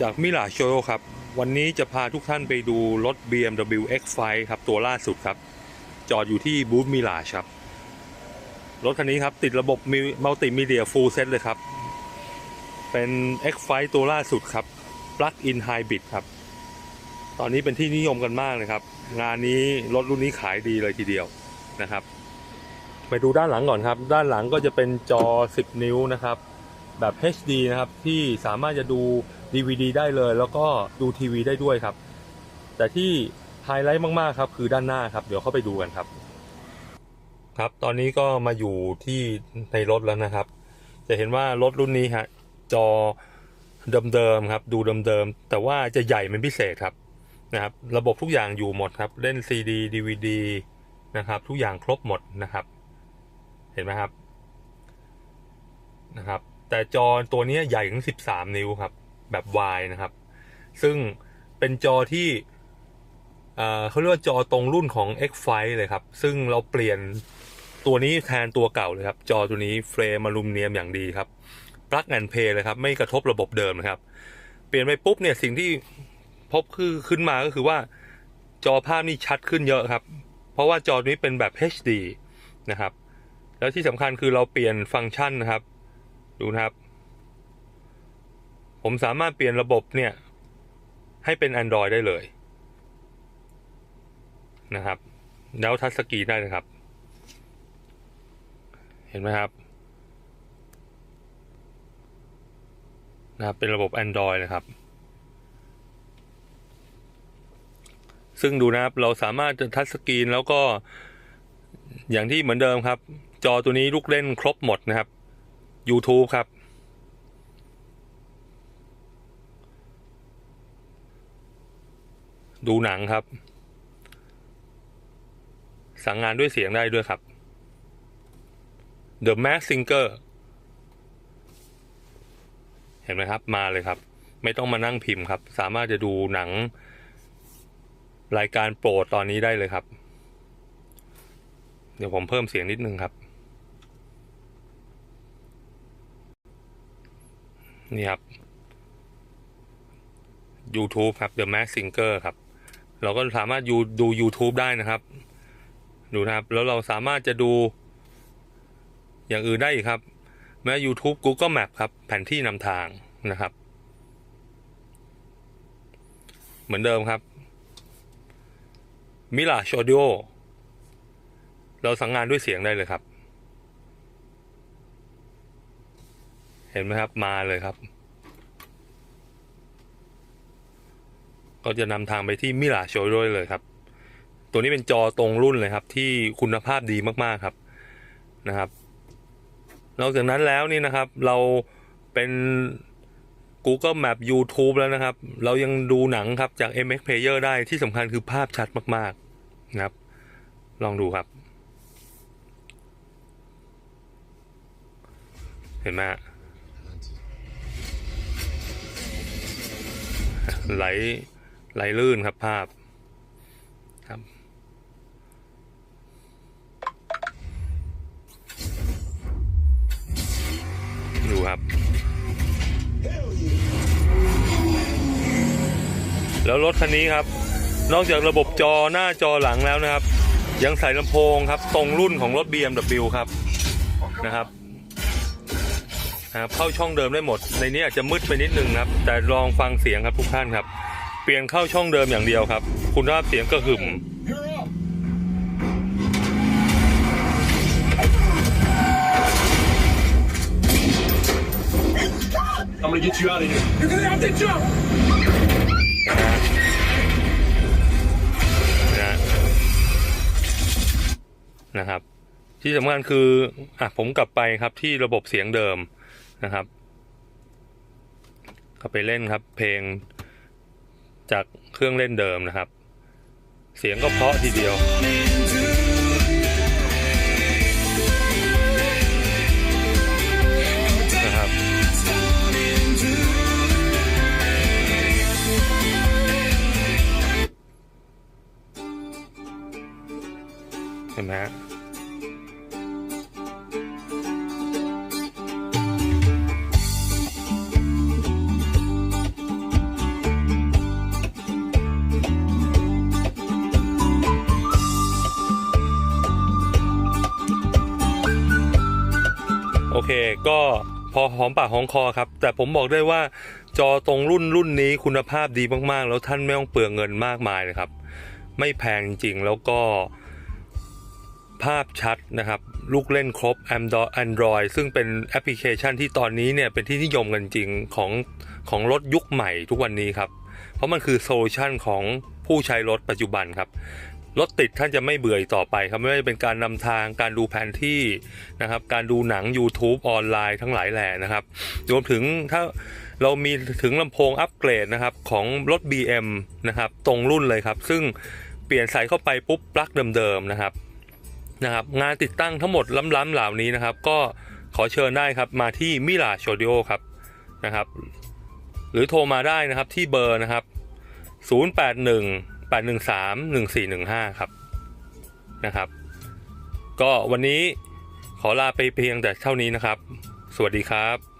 จากมิลาโชโยครับ วันนี้จะพาทุกท่านไปดูรถ BMW X5 ครับ ตัวล่าสุดครับ จอดอยู่ที่บูธมิลาครับ รถคันนี้ครับ ติดระบบมัลติมีเดียฟูลเซตเลยครับ เป็น X5 ตัวล่าสุดครับ Plug-in Hybrid ครับ ตอนนี้เป็นที่นิยมกันมากเลยครับ งานนี้รถรุ่นนี้ขายดีเลยทีเดียวนะครับ ไปดูด้านหลังก่อนครับ ด้านหลังก็จะเป็นจอ 10 นิ้วนะครับ แบบ HD นะครับ ที่สามารถจะดู DVD ได้เลย แล้วก็ดูทีวีได้ด้วยครับ แต่ที่ไฮไลท์มากๆครับคือด้านหน้าครับ เดี๋ยวเข้าไปดูกันครับ ครับ ตอนนี้ก็มาอยู่ที่ในรถแล้วนะครับ จะเห็นว่ารถรุ่นนี้ฮะจอเดิมๆครับ ดูเดิมๆแต่ว่าจะใหญ่เป็นพิเศษครับนะครับ ระบบทุกอย่างอยู่หมดครับ เล่น CD DVD นะครับ ทุกอย่างครบหมดนะครับ เห็นไหมครับนะครับ แต่จอตัวนี้ใหญ่ถึง 13 นิ้วครับ แบบวายนะครับ ซึ่งเป็นจอที่เเขาเรียกว่าจอตรงรุ่นของ X5 เลยครับ ซึ่งเราเปลี่ยนตัวนี้แทนตัวเก่าเลยครับ จอตัวนี้เฟรมอลูมิเนียมอย่างดีครับ plug and play เลยครับ ไม่กระทบระบบเดิมนะครับ เปลี่ยนไปปุ๊บเนี่ยสิ่งที่พบคือขึ้นมาก็คือว่าจอภาพนี่ชัดขึ้นเยอะครับ เพราะว่าจอนี้เป็นแบบ HD นะครับ แล้วที่สำคัญคือเราเปลี่ยนฟังก์ชันนะครับ ดูนะครับ ผมสามารถเปลี่ยนระบบเนี่ย ให้เป็น Android ได้เลยนะครับ แล้วทัชสกรีนได้นะครับ เห็นไหมครับนะครับเป็นระบบ Android นะครับ ซึ่งดูนะครับ เราสามารถจะทัชสกรีนแล้วก็อย่างที่เหมือนเดิมครับ จอตัวนี้ลูกเล่นครบหมดนะครับ YouTube ครับ ดูหนังครับ สั่งงานด้วยเสียงได้ด้วยครับ The Mask Singer เห็นไหมครับมาเลยครับ ไม่ต้องมานั่งพิมพ์ครับ สามารถจะดูหนัง รายการโปรดตอนนี้ได้เลยครับ เดี๋ยวผมเพิ่มเสียงนิดนึงครับ นี่ครับ YouTube ครับ The Max Singer ครับ เราก็สามารถดูดู YouTube ได้นะครับ ดูนะครับ แล้วเราสามารถจะดูอย่างอื่นได้อีกครับ แม้ YouTube Google Map ครับ แผนที่นำทางนะครับ เหมือนเดิมครับมิลาชอดิโอเราสั่งงานด้วยเสียงได้เลยครับ เห็นไหมครับมาเลยครับ ก็จะนำทางไปที่มิลาโชโดยเลยครับ ตัวนี้เป็นจอตรงรุ่นเลยครับ ที่คุณภาพดีมากๆครับนะครับ นอกจากนั้นแล้วนี่นะครับ เราเป็น Google Map YouTube แล้วนะครับ เรายังดูหนังครับจาก MX Player ได้ที่สำคัญคือภาพชัดมากๆนะครับ ลองดูครับ เห็นไหมฮะไหล ไหลลื่นครับภาพครับ ดูครับ แล้วรถคันนี้ครับ นอกจากระบบจอหน้าจอหลังแล้วนะครับ ยังใส่ลำโพงครับ ตรงรุ่นของรถ BMW ครับนะครับนะครับเข้าช่องเดิมได้หมด ในนี้อาจจะมืดไปนิดนึงครับ แต่ลองฟังเสียงครับทุกท่านครับ เปลี่ยนเข้าช่องเดิมอย่างเดียวครับ คุณภาพเสียงก็หึม I'm gonna get you out of here. You're gonna have to jump! นะฮะนะครับ ที่สำคัญคืออะผมกลับไปครับที่ระบบเสียงเดิมนะครับก็ไปเล่นครับเพลง จากเครื่องเล่นเดิมนะครับ เสียงก็เพราะทีเดียว เคก็พอหอมปากหอมคอครับ แต่ผมบอกได้ว่าจอตรงรุ่นรุ่นนี้คุณภาพดีมากๆ แล้วท่านไม่ต้องเปลืองเงินมากมายเลยครับ ไม่แพงจริงๆ แล้วก็ภาพชัดนะครับ ลูกเล่นครบ Android ซึ่งเป็นแอปพลิเคชันที่ตอนนี้เนี่ยเป็นที่นิยมกันจริงของของรถยุคใหม่ทุกวันนี้ครับ เพราะมันคือโซลูชันของผู้ใช้รถปัจจุบันครับ รถติดท่านจะไม่เบื่อต่อไปครับไม่ว่าจะเป็นการนำทางการดูแผนที่นะครับ การดูหนัง YouTube ออนไลน์ทั้งหลายแหล่นะครับรวมถึงถ้าเรามีถึงลำโพงอัปเกรดนะครับของรถ BM นะครับ ตรงรุ่นเลยครับ ซึ่งเปลี่ยนใส่เข้าไปปุ๊บปลั๊กเดิมๆนะครับนะครับงานติดตั้งทั้งหมดล้ำๆเหล่านี้นะครับ ก็ขอเชิญได้ครับมาที่มิลาโชดิโอครับนะครับ หรือโทรมาได้นะครับที่เบอร์นะครับ 081 แปดหนึ่งสามหนึ่งสี่หนึ่งห้าครับนะครับ ก็วันนี้ขอลาไปเพียงแต่เท่านี้นะครับ สวัสดีครับ